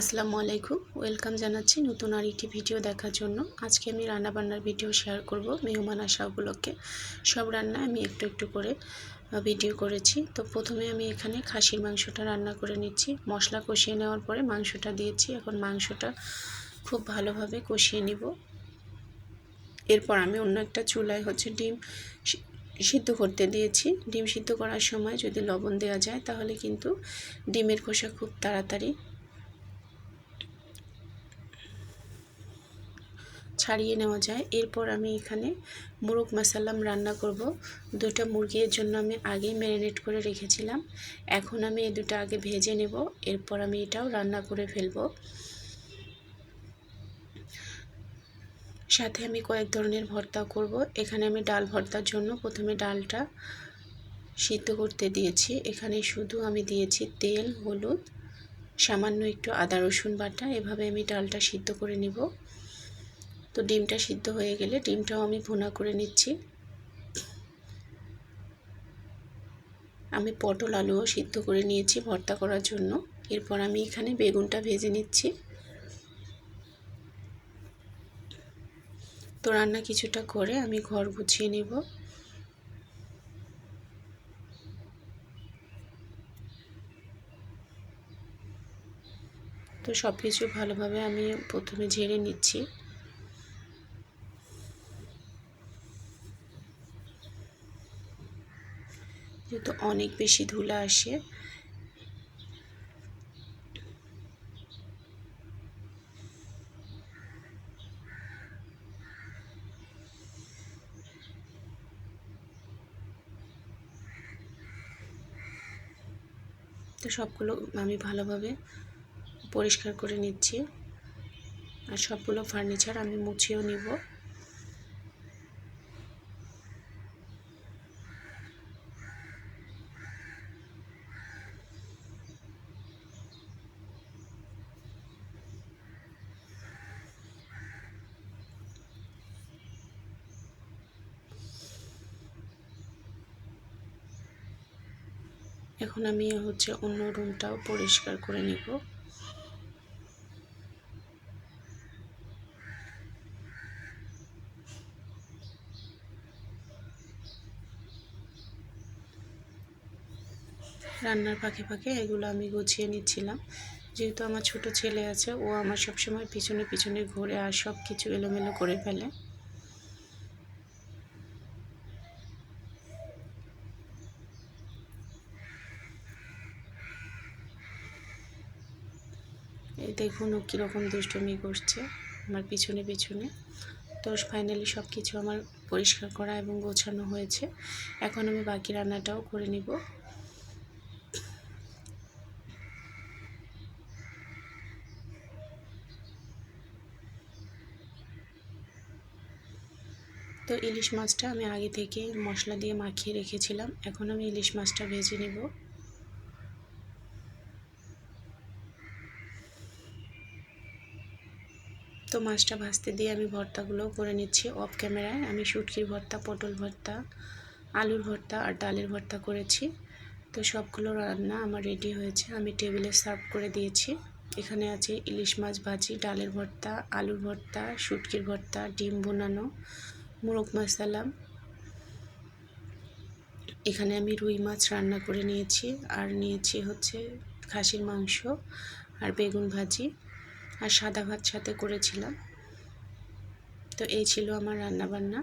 আসসালামু আলাইকুম। ওয়েলকাম জানাচ্ছি নতুন আর একটি ভিডিও দেখার জন্য। আজকে আমি রান্নাবান্নার ভিডিও শেয়ার করব মেহমান আসা উপলক্ষে। সব রান্না আমি একটু একটু করে ভিডিও করেছি। তো প্রথমে আমি এখানে খাসির মাংসটা রান্না করে নিচ্ছি। মশলা কষিয়ে নেওয়ার পরে মাংসটা দিয়েছি। এখন মাংসটা খুব ভালোভাবে কষিয়ে নিব। এরপর আমি অন্য একটা চুলায় হচ্ছে ডিম সিদ্ধ করতে দিয়েছি। ডিম সিদ্ধ করার সময় যদি লবণ দেওয়া যায় তাহলে কিন্তু ডিমের খোসা খুব তাড়াতাড়ি ছাড়িয়ে নেওয়া যায়। এরপর আমি এখানে মুরগ মাসালাম রান্না করব। দুটা মুরগির জন্য আমি আগে ম্যারিনেট করে রেখেছিলাম। এখন আমি এই দুটো আগে ভেজে নেব। এরপর আমি এটাও রান্না করে ফেলব। সাথে আমি কয়েক ধরনের ভর্তা করব। এখানে আমি ডাল ভর্তার জন্য প্রথমে ডালটা সিদ্ধ করতে দিয়েছি। এখানে শুধু আমি দিয়েছি তেল, হলুদ, সামান্য একটু আদা রসুন বাটা। এভাবে আমি ডালটা সিদ্ধ করে নিব। তো ডিমটা সিদ্ধ হয়ে গেলে ডিমটাও আমি ভুনা করে নিচ্ছি। আমি পটল আলুও সিদ্ধ করে নিয়েছি ভর্তা করার জন্য। এরপর আমি এখানে বেগুনটা ভেজে নিচ্ছি। তো রান্না কিছুটা করে আমি ঘর গুছিয়ে নেব। তো সব কিছু ভালোভাবে আমি প্রথমে ঝেড়ে নিচ্ছি। যেহেতু অনেক বেশি ধুলা আসে। তো সবগুলো আমি ভালোভাবে পরিষ্কার করে নিচ্ছি। আর সবগুলো ফার্নিচার আমি মুছেও নিব। এখন আমি হচ্ছে অন্য রুমটাও পরিষ্কার করে নেব। রান্নার ফাঁকে ফাঁকে এগুলো আমি গুছিয়ে নিচ্ছিলাম। যেহেতু আমার ছোট ছেলে আছে, ও আমার সবসময় পিছনে পিছনে ঘুরে আর সব কিছু এলোমেলো করে ফেলে। এই দেখুন ও কীরকম দুষ্টমি করছে, আমার পিছনে পিছনে। তো ফাইনালি সব কিছু আমার পরিষ্কার করা এবং গোছানো হয়েছে। এখন আমি বাকি রান্নাটাও করে নিব। তো ইলিশ মাছটা আমি আগে থেকে মশলা দিয়ে মাখিয়ে রেখেছিলাম, এখন আমি ইলিশ মাছটা ভেজে নেব। তো মাছটা ভাজতে দিয়ে আমি ভর্তাগুলোও করে নিচ্ছি অফ ক্যামেরায় আমি শুটকির ভর্তা, পটল ভর্তা, আলুর ভর্তা আর ডালের ভর্তা করেছি। তো সবগুলো রান্না আমার রেডি হয়েছে। আমি টেবিলে সার্ভ করে দিয়েছি। এখানে আছে ইলিশ মাছ ভাজি, ডালের ভর্তা, আলুর ভর্তা, শুটকির ভর্তা, ডিম বোনানো, মোরগ মশালা। এখানে আমি রুই মাছ রান্না করে নিয়েছি। আর নিয়েছি হচ্ছে খাসির মাংস আর বেগুন ভাজি। আর সাদা ভাত সাথে করেছিলাম। তো এই ছিল আমার রান্না বান্না